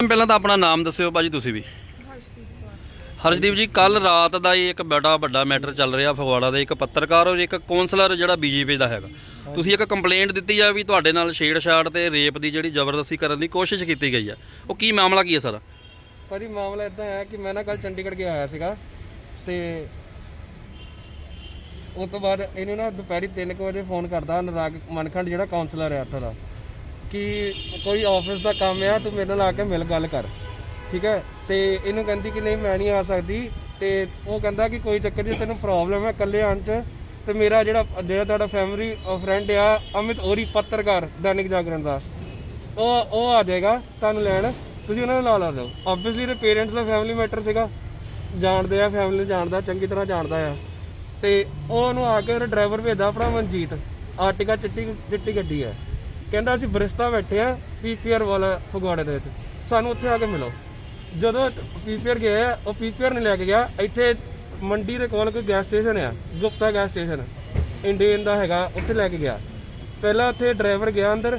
ਪਹਿਲਾਂ ਤਾਂ ਆਪਣਾ ਨਾਮ ਦੱਸਿਓ ਭਾਜੀ ਤੁਸੀਂ ਵੀ। ਹਰਸ਼ਦੀਪ ਜੀ ਕੱਲ ਰਾਤ ਦਾ ਹੀ ਇੱਕ ਬੜਾ ਵੱਡਾ ਮੈਟਰ ਚੱਲ ਰਿਹਾ ਫਗਵਾੜਾ ਦੇ। ਇੱਕ ਪੱਤਰਕਾਰ ਔਰ ਇੱਕ ਕਾਉਂਸਲਰ ਜਿਹੜਾ ਬੀਜੇਪੀ ਦਾ ਹੈਗਾ। ਤੁਸੀਂ ਇੱਕ ਕੰਪਲੇਂਟ ਦਿੱਤੀ ਆ ਵੀ ਤੁਹਾਡੇ ਨਾਲ ਛੇੜਛਾੜ ਤੇ ਰੇਪ ਦੀ ਜਿਹੜੀ ਜ਼ਬਰਦਸਤੀ ਕਰਨ ਦੀ ਕੋਸ਼ਿਸ਼ ਕੀਤੀ ਗਈ ਆ। ਉਹ ਕੀ ਮਾਮਲਾ ਕੀ ਹੈ ਸਰ? ਭਾਜੀ, ਮਾਮਲਾ ਇਦਾਂ ਹੈ ਕਿ ਮੈਂ ਨਾ ਕੱਲ ਚੰਡੀਗੜ੍ਹ ਗਿਆ ਆਇਆ ਸੀਗਾ ਤੇ ਉਸ ਤੋਂ ਬਾਅਦ ਇਹਨੂੰ ਨਾ ਦੁਪਹਿਰੀ 3 ਵਜੇ ਫੋਨ ਕਰਦਾ ਨਰਾਗ ਮਨਖੰਡ, ਜਿਹੜਾ ਕਾਉਂਸਲਰ ਹੈ ਉੱਥੋਂ ਦਾ। ਕਿ ਕੋਈ ਆਫਿਸ ਦਾ ਕੰਮ ਆ, ਤੂੰ ਮੇਰੇ ਨਾਲ ਆ ਕੇ ਮਿਲ ਗੱਲ ਕਰ। ਠੀਕ ਹੈ? ਤੇ ਇਹਨੂੰ ਕਹਿੰਦੀ ਕਿ ਨਹੀਂ, ਮੈਂ ਨਹੀਂ ਆ ਸਕਦੀ। ਤੇ ਉਹ ਕਹਿੰਦਾ ਕਿ ਕੋਈ ਚੱਕਰ ਨਹੀਂ, ਤੈਨੂੰ ਪ੍ਰੋਬਲਮ ਹੈ ਇਕੱਲੇ ਆਉਣ ਚ। ਤੇ ਮੇਰਾ ਜਿਹੜਾ ਜਿਹੜਾ ਤੁਹਾਡਾ ਫੈਮਿਲੀ ਫਰੈਂਡ ਆ, ਅਮਿਤ ਔਰੀ ਪੱਤਰਕਾਰ, ਦੈਨਿਕ ਜਾਗਰਣ ਦਾ। ਉਹ ਉਹ ਆ ਜਾਏਗਾ, ਤੁਹਾਨੂੰ ਲੈਣ। ਤੁਸੀਂ ਉਹਨਾਂ ਨੂੰ ਲਾ ਲਾ ਦਿਓ। ਆਬਵੀਅਸਲੀ ਦੇ ਪੇਰੈਂਟਸ ਦਾ ਫੈਮਿਲੀ ਮੈਟਰ ਸੀਗਾ। ਜਾਣਦੇ ਆ ਫੈਮਿਲੀ ਨੂੰ ਜਾਣਦਾ, ਚੰਗੀ ਤਰ੍ਹਾਂ ਜਾਣਦਾ ਆ। ਤੇ ਉਹ ਉਹਨੂੰ ਆ ਕੇ ਉਹਦਾ ਡਰਾਈਵਰ ਭੇਜਦਾ ਆਪਣਾ ਮਨਜੀਤ। ਆਰਟਿਕਾ ਚਿੱਟੀ ਚਿੱਟੀ ਗੱਡੀ ਹੈ ਕਹਿੰਦਾ ਅਸੀਂ ਬਰਿਸਤਾ ਬੈਠੇ ਆ ਪੀਪੀਆਰ ਵਾਲਾ ਫਗਵਾੜੇ ਦੇ ਵਿੱਚ। ਸਾਨੂੰ ਉੱਥੇ ਆ ਕੇ ਮਿਲੋ। ਜਦੋਂ ਪੀਪੀਆਰ ਗਏ ਉਹ ਪੀਪੀਆਰ ਨਹੀਂ ਲੈ ਕੇ ਗਿਆ। ਇੱਥੇ ਮੰਡੀ ਦੇ ਕੋਲ ਕੋਈ ਗੈਸ ਸਟੇਸ਼ਨ ਆ, ਗੁਪਤਾ ਗੈਸ ਸਟੇਸ਼ਨ ਇੰਡੀਅਨ ਦਾ ਹੈਗਾ, ਉੱਥੇ ਲੈ ਕੇ ਗਿਆ। ਪਹਿਲਾਂ ਉੱਥੇ ਡਰਾਈਵਰ ਗਿਆ ਅੰਦਰ।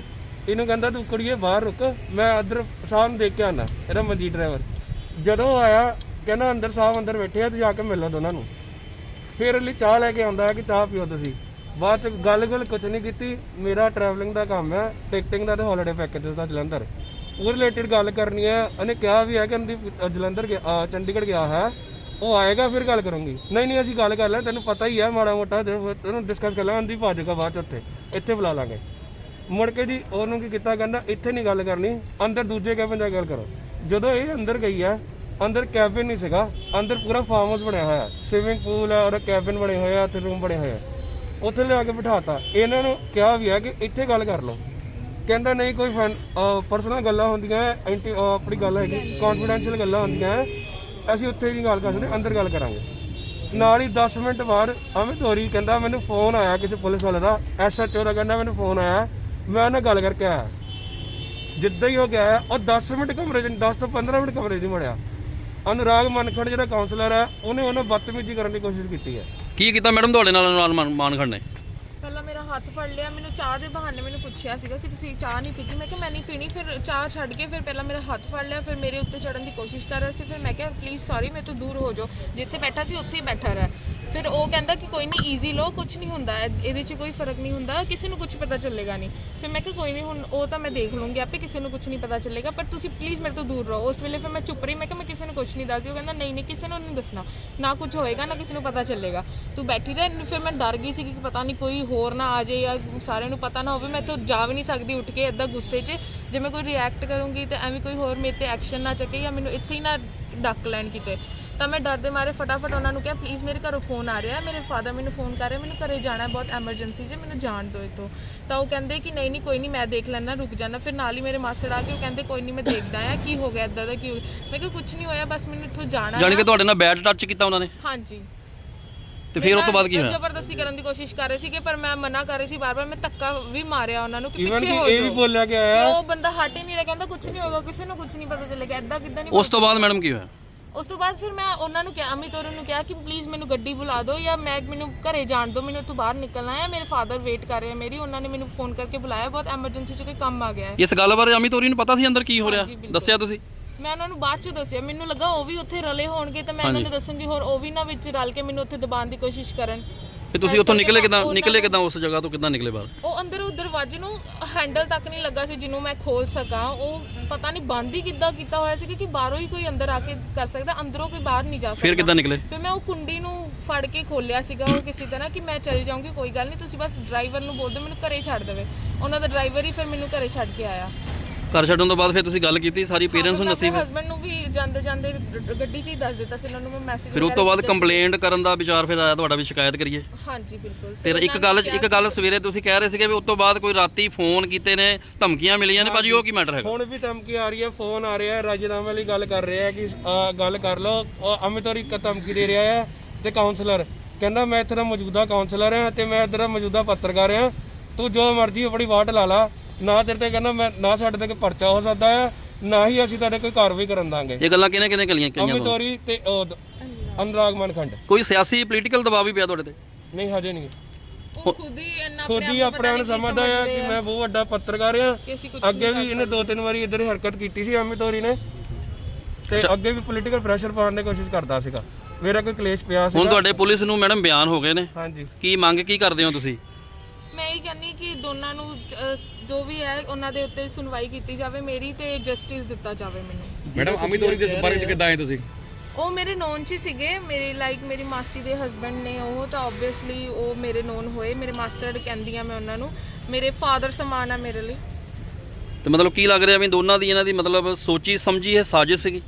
ਇਹਨੂੰ ਕਹਿੰਦਾ, ਤੂੰ ਕੁੜੀਏ, ਬਾਹਰ ਰੁਕ। ਮੈਂ ਅੰਦਰ ਸਾਹਿਬ ਨੂੰ ਦੇਖ ਕੇ ਆਣਾ ਇਹਦਾ ਮਨਜੀਤ ਡਰਾਈਵਰ ਜਦੋਂ ਉਹ ਆਇਆ, ਕਹਿੰਦਾ, ਅੰਦਰ ਸਾਹਿਬ ਅੰਦਰ ਬੈਠੇ ਆ ਤੂੰ ਜਾ ਕੇ ਮਿਲੋ ਦੋਨਾਂ ਨੂੰ। ਫਿਰ ਲਈ ਚਾਹ ਲੈ ਕੇ ਆਉਂਦਾ ਹੈ ਕਿ ਚਾਹ ਪੀਓ ਤੁਸੀਂ। ਬਾਅਦ ਚ ਗੱਲ ਗੱਲ ਕੁਛ ਨਹੀਂ ਕੀਤੀ। ਮੇਰਾ ਟਰੈਵਲਿੰਗ ਦਾ ਕੰਮ ਹੈ ਟਿਕਟਿੰਗ ਦਾ ਤੇ ਹੌਲੀਡੇ ਪੈਕੇजेस ਦਾ ਜਲੰਧਰ। ਉਹ ਰਿਲੇਟਡ ਗੱਲ ਕਰਨੀ ਹੈ, ਉਹਨੇ ਕਿਹਾ ਵੀ ਹੈ ਕਿ ਅੰਦੀਪ ਜਲੰਧਰ ਗਿਆ ਚੰਡੀਗੜ੍ਹ ਗਿਆ ਹੈ। ਉਹ ਆਏਗਾ, ਫਿਰ ਗੱਲ ਕਰੂੰਗੀ। ਨਹੀਂ ਨਹੀਂ, ਅਸੀਂ ਗੱਲ ਕਰ ਲੈ, ਤੈਨੂੰ ਪਤਾ ਹੀ ਹੈ ਮਾੜਾ ਮੋਟਾ ਤੈਨੂੰ ਡਿਸਕਸ ਕਰ ਲਾਂਗੇ ਅੰਦੀ ਭਾਜੇਗਾ ਬਾਅਦ ਚ ਉੱਥੇ। ਇੱਥੇ ਬੁਲਾ ਲਾਂਗੇ। ਮੁੜ ਕੇ ਜੀ, ਉਹਨੂੰ ਕੀ ਕੀਤਾ ਕਹਿੰਦਾ, ਇੱਥੇ ਨਹੀਂ ਗੱਲ ਕਰਨੀ, ਅੰਦਰ ਦੂਜੇ ਕੈਬਨ ਜਾ ਗੱਲ ਕਰੋ। ਜਦੋਂ ਇਹ ਅੰਦਰ ਗਈ ਹੈ, ਅੰਦਰ ਕੈਬਨ ਨਹੀਂ ਸੀਗਾ, ਅੰਦਰ ਪੂਰਾ ਫਾਰਮ ਹਾਊਸ ਬਣਿਆ ਹੋਇਆ। ਸਵਿਮਿੰਗ ਪੂਲ ਹੈ, ਔਰ ਕੈਬਨ ਬਣੇ ਹੋਏ ਆ ਤੇ ਰੂਮ ਬਣੇ ਹੋਏ ਆ। ਉੱਥੇ ਲਿਆ ਕੇ ਬਿਠਾਤਾ। ਇਹਨਾਂ ਨੂੰ ਕਿਹਾ ਵੀ ਹੈ ਕਿ ਇੱਥੇ ਗੱਲ ਕਰ ਲਓ। ਕਹਿੰਦਾ, ਨਹੀਂ, ਕੋਈ ਪਰਸਨਲ ਗੱਲਾਂ ਹੁੰਦੀਆਂ ਐਂਟੀ ਆਪਣੀ ਗੱਲ ਹੈਗੀ ਕੌਨਫੀਡੈਂਸ਼ੀਅਲ ਗੱਲਾਂ ਹੁੰਦੀਆਂ ਅਸੀਂ ਉੱਥੇ ਨਹੀਂ ਗੱਲ ਕਰ ਸਕਦੇ, ਅੰਦਰ ਗੱਲ ਕਰਾਂਗੇ। ਨਾਲ ਹੀ 10 ਮਿੰਟ ਬਾਅਦ ਅਮਿਤ ਹੋਰੀ ਕਹਿੰਦਾ, ਮੈਨੂੰ ਫੋਨ ਆਇਆ ਕਿਸੇ ਪੁਲਿਸ ਵਾਲੇ ਦਾ ਐਸਐਚਓ ਦਾ ਕਹਿੰਦਾ, ਮੈਨੂੰ ਫੋਨ ਆਇਆ, ਮੈਂ ਉਹਨਾਂ ਗੱਲ ਕਰਕੇ ਆਇਆ। ਜਿੱਦਾਂ ਹੀ ਉਹ ਗਿਆ, ਉਹ 10 ਮਿੰਟ ਕਮਰੇ 'ਚ 10 ਤੋਂ 15 ਮਿੰਟ ਕਮਰੇ 'ਚ ਨਹੀਂ ਵੜਿਆ ਅਨੁਰਾਗ ਮਨਖੜ ਜਿਹੜਾ ਕਾਉਂਸਲਰ ਹੈ, ਉਹਨੇ ਉਹਨਾਂ ਬਦਤਮੀਜ਼ੀ ਕਰਨ ਦੀ ਕੋਸ਼ਿਸ਼ ਕੀਤੀ ਹੈ। ਕੀ ਕੀਤਾ ਮੈਡਮ ਤੁਹਾਡੇ ਨਾਲ ਨਾਲ ਮਾਨਖੜ ਨੇ ਪਹਿਲਾਂ ਮੇਰਾ ਹੱਥ ਫੜ ਲਿਆ, ਮੈਨੂੰ ਚਾਹ ਦੇ ਬਹਾਨੇ ਮੈਨੂੰ ਪੁੱਛਿਆ ਸੀਗਾ ਕਿ ਤੁਸੀਂ ਚਾਹ ਨਹੀਂ ਪੀਤੀ। ਮੈਂ ਕਿਹਾ ਮੈਂ ਨਹੀਂ ਪੀਣੀ, ਫਿਰ ਚਾਹ ਛੱਡ ਕੇ ਫਿਰ ਪਹਿਲਾਂ ਮੇਰਾ ਹੱਥ ਫੜ ਲਿਆ, ਫਿਰ ਮੇਰੇ ਉੱਤੇ ਚੜਨ ਦੀ ਕੋਸ਼ਿਸ਼ ਕਰ ਰਿਹਾ ਸੀ। ਫਿਰ ਮੈਂ ਕਿਹਾ ਪਲੀਜ਼ ਸੌਰੀ ਮੇਰੇ ਤੋਂ ਦੂਰ ਹੋ ਜਾਓ। ਜਿੱਥੇ ਬੈਠਾ ਸੀ, ਉੱਥੇ ਹੀ ਬੈਠਾ ਰਹਿ। ਫਿਰ ਉਹ ਕਹਿੰਦਾ ਕਿ ਕੋਈ ਨਹੀਂ ਈਜ਼ੀ ਲਓ ਕੁਝ ਨਹੀਂ ਹੁੰਦਾ। ਇਹਦੇ 'ਚ ਕੋਈ ਫ਼ਰਕ ਨਹੀਂ ਹੁੰਦਾ, ਕਿਸੇ ਨੂੰ ਕੁਝ ਪਤਾ ਚੱਲੇਗਾ ਨਹੀਂ। ਫਿਰ ਮੈਂ ਕਿਹਾ, ਕੋਈ ਨਹੀਂ, ਹੁਣ ਉਹ ਤਾਂ ਮੈਂ ਦੇਖ ਲੂੰਗੀ, ਆਪੇ ਕਿਸੇ ਨੂੰ ਕੁਝ ਨਹੀਂ ਪਤਾ ਚੱਲੇਗਾ, ਪਰ ਤੁਸੀਂ ਪਲੀਜ਼ ਮੇਰੇ ਤੋਂ ਦੂਰ ਰਹੋ। ਉਸ ਵੇਲੇ ਫਿਰ ਮੈਂ ਚੁੱਪ ਰਹੀ, ਮੈਂ ਕਿਹਾ, ਮੈਂ ਕਿਸੇ ਨੂੰ ਕੁਝ ਨਹੀਂ ਦੱਸਦੀ। ਉਹ ਕਹਿੰਦਾ, ਨਹੀਂ ਨਹੀਂ, ਕਿਸੇ ਨੂੰ ਨਹੀਂ ਦੱਸਣਾ। ਨਾ ਕੁਝ ਹੋਏਗਾ, ਨਾ ਕਿਸੇ ਨੂੰ ਪਤਾ ਚੱਲੇਗਾ। ਤੂੰ ਬੈਠੀ ਰਹਿ। ਫਿਰ ਮੈਂ ਡਰ ਗਈ ਸੀ ਕਿ ਪਤਾ ਨਹੀਂ ਕੋਈ ਹੋਰ ਨਾ ਆ ਜਾਏ ਜਾਂ ਸਾਰਿਆਂ ਨੂੰ ਪਤਾ ਨਾ ਹੋਵੇ। ਮੈਂ ਤਾਂ ਜਾ ਵੀ ਨਹੀਂ ਸਕਦੀ ਉੱਠ ਕੇ ਇਦਾਂ ਗੁੱਸੇ 'ਚ। ਜੇ ਮੈਂ ਕੋਈ ਰਿਐਕਟ ਕਰੂੰਗੀ ਤੇ ਐਵੇਂ ਕੋਈ ਹੋਰ ਮੇਰੇ ਤੇ ਐਕਸ਼ਨ ਨਾ ਚੱਕੇ ਜਾਂ ਮੈਨੂੰ ਇੱਥੇ ਹੀ ਨਾ ਡੱਕ ਲੈਣ ਕਿਤੇ। ਤਾਂ ਮੈਂ ਡਰ ਦੇ ਮਾਰੇ ਫਟਾਫਟ ਉਹਨਾਂ ਨੂੰ ਕਿਹਾ ਪਲੀਜ਼ ਮੇਰੇ ਘਰੋਂ ਫੋਨ ਆ ਰਿਹਾ ਹੈ ਮੇਰੇ ਫਾਦਰ ਮੈਨੂੰ ਫੋਨ ਕਰ ਰਹੇ ਮੈਨੂੰ ਘਰੇ ਜਾਣਾ ਹੈ ਬਹੁਤ ਐਮਰਜੈਂਸੀ ਜੇ ਮੈਨੂੰ ਜਾਣ ਦਿਓ ਇੱਥੋਂ। ਤਾਂ ਉਹ ਕਹਿੰਦੇ ਕਿ ਨਹੀਂ ਨਹੀਂ ਕੋਈ ਨਹੀਂ ਮੈਂ ਦੇਖ ਲੈਣਾ ਰੁਕ ਜਾਣਾ। ਫਿਰ ਨਾਲ ਹੀ ਮੇਰੇ ਮਾਸੜ ਆ ਕੇ ਉਹ ਕਹਿੰਦੇ ਕੋਈ ਨਹੀਂ ਮੈਂ ਦੇਖਦਾ ਆ ਕੀ ਹੋ ਗਿਆ ਇਦਾਂ ਦਾ ਕੀ ਹੋ ਗਿਆ? ਮੈਂ ਕਿਹਾ ਕੁਝ ਨਹੀਂ ਹੋਇਆ ਬਸ ਮੈਨੂੰ ਇੱਥੋਂ ਜਾਣਾ ਜਾਣੀ ਕਿ ਤੁਹਾਡੇ ਨਾਲ ਬੈਡ ਟੱਚ ਕੀਤਾ ਉਹਨਾਂ ਨੇ? ਹਾਂਜੀ। ਤੇ ਫਿਰ ਉਸ ਤੋਂ ਬਾਅਦ ਕੀ ਹੋਇਆ? ਜ਼ਬਰਦਸਤੀ ਕਰਨ ਦੀ ਕੋਸ਼ਿਸ਼ ਕਰ ਰਹੇ ਸੀਗੇ ਪਰ ਮੈਂ ਮਨਾ ਕਰ ਰਹੀ ਸੀ ਬਾਰ-ਬਾਰ ਮੈਂ ਧੱਕਾ ਵੀ ਮਾਰਿਆ ਉਹਨਾਂ ਨੂੰ ਕਿ ਪਿੱਛੇ ਹੋ ਇਹ ਵੀ ਜਾਓ। ਬੋਲਿਆ ਗਿਆ ਉਹ ਬੰਦਾ ਹਟ ਹੀ ਨਹੀਂ ਰਿਹਾ ਕਹਿੰਦਾ ਕੁਝ ਨਹੀਂ ਹੋਗਾ ਕਿਸੇ ਨੂੰ ਕੁਝ ਨਹੀਂ ਪਤਾ ਚੱਲੇਗਾ ਐਦਾਂ ਕਿਦਾਂ ਨਹੀਂ ਉਸ ਤੋਂ ਬਾਅਦ ਮੈਡਮ ਕੀ ਹੋਇਆ? ਉਸ ਤੋਂ ਬਾਅਦ ਫਿਰ ਮੈਂ ਉਹਨਾਂ ਨੂੰ ਕਿਹਾ ਅਮਿਤ ਔਰ ਨੂੰ ਕਿਹਾ ਕਿ ਪਲੀਜ਼ ਮੈਨੂੰ ਗੱਡੀ ਬੁਲਾ ਦਿਓ ਜਾਂ ਮੈਂ ਮੈਨੂੰ ਘਰੇ ਜਾਣ ਦਿਓ ਮੈਨੂੰ ਇੱਥੋਂ ਬਾਹਰ ਨਿਕਲਣਾ ਹੈ ਮੇਰੇ ਫਾਦਰ ਵੇਟ ਕਰ ਰਹੇ ਆ ਮੇਰੀ ਉਹਨਾਂ ਨੇ ਮੈਨੂੰ ਫੋਨ ਕਰਕੇ ਬੁਲਾਇਆ ਬਹੁਤ ਐਮਰਜੈਂਸੀ 'ਚ ਕੋਈ ਕੰਮ ਆ ਗਿਆ ਹੈ। ਇਸ ਗੱਲ ਬਾਰੇ ਅਮਿਤ ਹੋਰੀ ਨੂੰ ਪਤਾ ਸੀ ਅੰਦਰ ਕੀ ਹੋ ਰਿਹਾ? ਹਾਂਜੀ, ਬਿਲਕੁਲ। ਦੱਸਿਆ ਤੁਸੀਂ? ਮੈਂ ਉਹਨਾਂ ਨੂੰ ਬਾਅਦ 'ਚ ਦੱਸਿਆ ਮੈਨੂੰ ਲੱਗਾ ਉਹ ਵੀ ਉੱਥੇ ਰਲੇ ਹੋਣਗੇ ਤਾਂ ਮੈਂ ਉਹਨਾਂ ਨੂੰ ਦੱਸਾਂਗੀ ਹੋਰ ਉਹ ਵੀ ਨਾ ਵਿੱਚ ਰਲ ਕੇ ਮੈਨੂੰ ਉੱਥੇ ਦਬਾਉਣ ਦੀ ਕੋਸ਼ਿਸ਼ ਕਰਨ। ਫਿਰ ਤੁਸੀਂ ਉੱਥੋਂ ਨਿਕਲੇ ਕਿਦਾਂ ਨਿਕਲੇ ਕਿਦਾਂ ਉਸ ਜਗ੍ਹਾ ਤੋਂ ਕਿਦਾਂ ਨਿਕਲੇ ਬਾਹਰ? ਉਹ ਅੰਦਰ ਉਹ ਦਰਵਾਜ਼ੇ ਨੂੰ ਹੈਂਡਲ ਤੱਕ ਨਹੀਂ ਲੱਗਾ ਸੀ ਜਿਹਨੂੰ ਮੈਂ ਖੋਲ ਸਕਾਂ। ਉਹ ਪਤਾ ਨਹੀਂ ਬੰਦ ਹੀ ਕਿੱਦਾਂ ਕੀਤਾ ਹੋਇਆ ਸੀ ਕਿ ਬਾਹਰੋਂ ਹੀ ਕੋਈ ਅੰਦਰ ਆ ਕੇ ਕਰ ਸਕਦਾ ਅੰਦਰੋਂ ਕੋਈ ਬਾਹਰ ਨਹੀਂ ਜਾ ਸਕਦਾ। ਫਿਰ ਕਿੱਦਾਂ ਨਿਕਲੇ? ਫਿਰ ਮੈਂ ਉਹ ਕੁੰਡੀ ਨੂੰ ਫੜ ਕੇ ਖੋਲਿਆ ਸੀਗਾ ਉਹ ਕਿਸੇ ਤਰ੍ਹਾਂ ਕਿ ਮੈਂ ਚਲੀ ਜਾਊਂਗੀ ਕੋਈ ਗੱਲ ਨਹੀਂ ਤੁਸੀਂ ਬਸ ਡਰਾਈਵਰ ਨੂੰ ਬੋਲ ਦਿਓ ਮੈਨੂੰ ਘਰੇ ਛੱਡ ਦੇਵੇ। ਉਹਨਾਂ ਦਾ ਡਰਾਈਵਰ ਹੀ ਫਿਰ ਮੈਨੂੰ ਘਰੇ ਛੱਡ ਕੇ ਆਇਆ। ਘਰ ਛੱਡਣ ਤੋਂ ਬਾਅਦ ਫਿਰ ਤੁਸੀਂ ਗੱਲ ਕੀਤੀ ਸਾਰੀ ਪੇਰੈਂਟਸ ਨੂੰ ਦੱਸੀ ਫਿਰ। ਹਸਬੰਡ ਨੂੰ ਵੀ ਜਾਂਦੇ ਜਾਂਦੇ ਗੱਡੀ 'ਚ ਹੀ ਦੱਸ ਦਿੱਤਾ ਸੀ ਉਹਨਾਂ ਨੂੰ ਮੈਂ ਮੈਸੇਜ ਫਿਰ ਉਸ ਤੋਂ ਬਾਅਦ ਕੰਪਲੇਂਟ ਕਰਨ ਦਾ ਵਿਚਾਰ ਫਿਰ ਆਇਆ ਤੁਹਾਡਾ ਵੀ ਸ਼ਿਕਾਇਤ ਕਰੀਏ। ਹਾਂਜੀ ਬਿਲਕੁਲ। ਫਿਰ ਇੱਕ ਗੱਲ ਇੱਕ ਗੱਲ ਸਵੇਰੇ ਤੁਸੀਂ ਕਹਿ ਰਹੇ ਸੀਗੇ ਵੀ ਉਸ ਤੋਂ ਬਾਅਦ ਕੋਈ ਰਾਤੀ ਫੋਨ ਕੀਤੇ ਨੇ ਧਮਕੀਆਂ ਮਿਲੀਆਂ ਨੇ ਭਾਜੀ ਉਹ ਕੀ ਮੈਟਰ ਹੈਗਾ? ਹੁਣ ਵੀ ਧਮਕੀ ਆ ਰਹੀ ਹੈ ਫੋਨ ਆ ਰਿਹਾ ਹੈ ਰਾਜਨਾਮੇ ਵਾਲੀ ਗੱਲ ਕਰ ਰਿਹਾ ਹੈ ਕਿ ਗੱਲ ਕਰ ਲਓ। ਉਹ ਅਮਿਤ ਹੋਰੀ ਕ ਧਮਕੀ ਦੇ ਰਿਹਾ ਹੈ ਤੇ ਕਾਉਂਸਲਰ ਕਹਿੰਦਾ ਮੈਂ ਇੱਥੇ ਦਾ ਮੌਜੂਦਾ ਕਾਉਂਸਲਰ ਹਾਂ ਤੇ ਮੈਂ ਇੱਧਰ ਦਾ ਮੌਜੂਦਾ ਪੱਤਰਕਾਰ ਹਾਂ। ਤੂੰ ਜੋ ਮਰਜ਼ੀ ਆਪਣੀ ਵਾਟ ਲਾ ਲਾ। ਨਾ ਤੇਰੇ ਤੇ ਕਹਿੰਦਾ ਮੈਂ ਨਾ ਸਾਡੇ ਤੇ ਕੋਈ ਪਰਚਾ ਹੋ ਸਕਦਾ ਹੈ ਨਾ ਹੀ ਅਸੀਂ ਤੁਹਾਡੇ ਕੋਈ ਕਾਰਵਾਈ ਕਰਨ ਦਾਂਗੇ। ਇਹ ਗੱਲਾਂ ਕਿਹਨੇ ਕਿਹਨੇ ਕਲੀਆਂ ਕਈਆਂ ਅਮਿਤ ਤੇ ਉਹ ਦ- ਅਨੁਰਾਗ ਮਨਖੰਡ। ਕੋਈ ਸਿਆਸੀ ਪੋਲੀਟੀਕਲ ਦਬਾਅ ਵੀ ਪਿਆ ਤੁਹਾਡੇ ਤੇ? ਨਹੀਂ ਹਜੇ ਨਹੀਂ। ਉਹ ਖੁਦ ਹੀ ਇੰਨਾ ਖੁਦ ਹੀ ਆਪਣੇ ਆਪ ਨੂੰ ਸਮਝਦਾ ਆ ਕਿ ਮੈਂ ਬਹੁਤ ਵੱਡਾ ਪੱਤਰਕਾਰ ਆ। ਕਿ ਅਸੀਂ ਕੁਝ ਅੱਗੇ ਵੀ ਇਹਨੇ ਦੋ ਤਿੰਨ ਵਾਰੀ ਇਧਰ ਹਰਕਤ ਕੀਤੀ ਸੀ ਅਮਿਤ ਹੋਰੀ ਨੇ। ਤੇ ਅੱਗੇ ਵੀ ਪੋਲੀਟੀਕਲ ਪ੍ਰੈਸ਼ਰ ਪਾਉਣ ਦੀ ਕੋਸ਼ਿਸ਼ ਕਰਦਾ ਸੀਗਾ। ਮੇਰਾ ਕੋਈ ਕਲੇਸ਼ ਪਿਆ ਸੀ ਹੁਣ ਤੁਹਾਡੇ ਪੁਲਿਸ ਨੂੰ ਮੈਡਮ ਬਿਆਨ ਹੋ ਗਏ ਨੇ। ਹਾਂਜੀ। ਕੀ ਮੰਗ ਕੀ ਕਰਦੇ ਹੋ ਤੁਸੀਂ? ਕਿ ਦੋਨਾਂ ਨੂੰ ਅਹ, ਜੋ ਵੀ ਹੈ ਉਹਨਾਂ ਦੇ ਉੱਤੇ ਸੁਣਵਾਈ ਕੀਤੀ ਜਾਵੇ ਮੇਰੀ ਤੇ ਜਸਟਿਸ ਦਿੱਤਾ ਜਾਵੇ ਮੈਨੂੰ। ਮੈਡਮ ਅਮਿਤੋਰੀ ਦੇ ਬਾਰੇ ਵਿੱਚ ਕਿੱਦਾਂ ਆਏ ਤੁਸੀਂ? ਉਹ ਮੇਰੇ ਨੋਨ ਚ ਹੀ ਸੀਗੇ। ਮੇਰੇ ਲਾਈਕ ਮੇਰੀ ਮਾਸੀ ਦੇ ਹਸਬੰਡ ਨੇ ਉਹ ਤਾਂ ਆਬਵੀਅਸਲੀ ਉਹ ਮੇਰੇ ਨੋਨ ਹੋਏ। ਮੇਰੇ ਮਾਸਟਰ ਕਹਿੰਦੀ ਆ ਮੈਂ ਉਹਨਾਂ ਨੂੰ ਮੇਰੇ ਫਾਦਰ ਸਮਾਨ ਆ ਮੇਰੇ ਲਈ। ਤੇ ਮਤਲਬ ਕੀ ਲੱਗ ਰਿਹਾ ਵੀ ਦੋਨਾਂ ਦੀ ਇਹਨਾਂ ਦੀ ਮਤਲਬ ਸੋਚੀ ਸਮਝੀ ਇਹ ਸਾਜ਼ਿਸ਼ ਸੀਗੀ?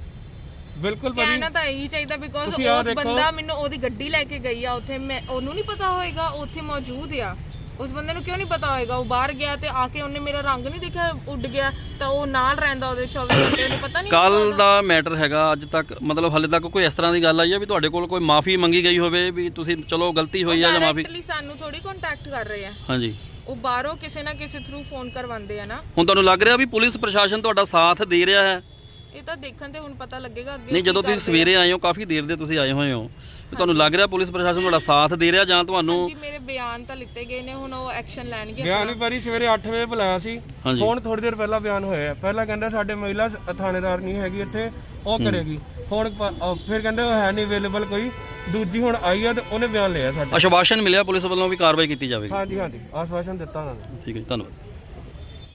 ਬਿਲਕੁਲ ਭਾਜੀ। ਕਹਿਣਾ ਤਾਂ ਇਹੀ ਚਾਹੀਦਾ ਬਿਕੋਜ਼ ਤੁਸੀਂ ਆਹ ਉਸ ਦੇਖੋ। ਬੰਦਾ ਮੈਨੂੰ ਉਹਦੀ ਗੱਡੀ ਲੈ ਕੇ ਗਈ ਆ ਉੱਥੇ ਮੈਂ ਉਹਨੂੰ ਨਹੀਂ ਪਤਾ ਹੋਏਗਾ ਉਹ ਉੱਥੇ ਮੌਜੂਦ ਆ। ਉਸ ਬੰਦੇ ਨੂੰ ਕਿਉਂ ਨਹੀਂ ਪਤਾ ਹੋਏਗਾ? ਉਹ ਬਾਹਰ ਗਿਆ ਤੇ ਆ ਕੇ ਉਹਨੇ ਮੇਰਾ ਰੰਗ ਨਹੀਂ ਦੇਖਿਆ ਉੱਡ ਗਿਆ ਤਾਂ ਉਹ ਨਾਲ ਰਹਿੰਦਾ ਉਹਦੇ 24 ਘੰਟੇ ਉਹਨੂੰ ਪਤਾ ਨਹੀਂ ਕੱਲ ਦਾ ਮੈਟਰ ਹੈਗਾ ਅੱਜ ਤੱਕ ਮਤਲਬ ਹਲੇ ਤੱਕ ਕੋਈ ਇਸ ਤਰ੍ਹਾਂ ਦੀ ਗੱਲ ਆਈ ਹੈ ਵੀ ਤੁਹਾਡੇ ਕੋਲ ਕੋਈ ਮਾਫੀ ਮੰਗੀ ਗਈ ਹੋਵੇ ਵੀ ਤੁਸੀਂ ਚਲੋ ਗਲਤੀ ਹੋਈ ਆ ਜਾਂ ਮਾਫੀ ਡਾਇਰੈਕਟਲੀ ਸਾਨੂੰ ਥੋੜੀ ਕੰਟੈਕਟ ਕਰ ਰਹੇ ਆ। ਹਾਂਜੀ। ਉਹ ਬਾਹਰੋਂ ਕਿਸੇ ਨਾ ਕਿਸੇ ਥਰੂ ਫੋਨ ਕਰਵਾਉਂਦੇ ਆ ਨਾ। ਹੁਣ ਤੁਹਾਨੂੰ ਲੱਗ ਰਿਹਾ ਵੀ ਪੁਲਿਸ ਪ੍ਰਸ਼ਾਸਨ ਤੁਹਾਡਾ ਸਾਥ ਦੇ ਰਿਹਾ ਹੈ? ਇਹ ਤਾਂ ਦੇਖਣ ਤੇ ਹੁਣ ਪਤਾ ਲੱਗੇਗਾ ਅੱਗੇ ਨਹੀਂ ਜਦੋਂ ਤੁਸੀਂ ਸਵੇਰੇ ਆਏ ਹੋ ਕਾਫੀ ਦੇਰ ਦੇ ਤੁਸੀਂ ਆਏ ਹੋਏ ਹੋ। ਤੁਹਾਨੂੰ ਲੱਗ ਰਿਹਾ ਪੁਲਿਸ ਪ੍ਰਸ਼ਾਸਨ ਤੁਹਾਡਾ ਸਾਥ ਦੇ ਰਿਹਾ ਜਾਂ ਤੁਹਾਨੂੰ ਜੀ ਮੇਰੇ ਬਿਆਨ ਤਾਂ ਲਿੱਤੇ ਗਏ ਨੇ ਹੁਣ ਉਹ ਐਕਸ਼ਨ ਲੈਣਗੇ ਬਿਆਨ ਵੀ ਭਾਜੀ ਸਵੇਰੇ 8 ਵਜੇ ਬੁਲਾਇਆ ਸੀ। ਹਾਂਜੀ। ਹੁਣ ਥੋੜੀ ਦੇਰ ਪਹਿਲਾਂ ਬਿਆਨ ਹੋਇਆ ਪਹਿਲਾਂ ਕਹਿੰਦਾ ਸਾਡੇ ਮਹਿਲਾ ਸ- ਥਾਣੇਦਾਰ ਨਹੀਂ ਹੈਗੀ ਇੱਥੇ ਉਹ ਕਰੇਗੀ। ਪ- ਅਹ ਫਿਰ ਕਹਿੰਦੇ ਉਹ ਹੈ ਨਹੀਂ ਅਵੇਲੇਬਲ ਕੋਈ। ਦੂਜੀ ਹੁਣ ਆਈ ਆ ਤੇ ਉਹਨੇ ਬਿਆਨ ਲਿਆ ਸਾਡਾ। ਆਸ਼ਵਾਸਨ ਮਿਲਿਆ ਪੁਲਿਸ ਵੱਲੋਂ ਵੀ ਕਾਰਵਾਈ ਕੀਤੀ ਜਾਵੇਗੀ। ਹਾਂਜੀ ਹਾਂਜੀ। ਆਸਵਾਸ਼ਨ ਦਿੱਤਾ ਉਹਨਾਂ ਨੇ। ਠੀਕ ਹੈ ਜੀ ਧੰਨਵਾਦ।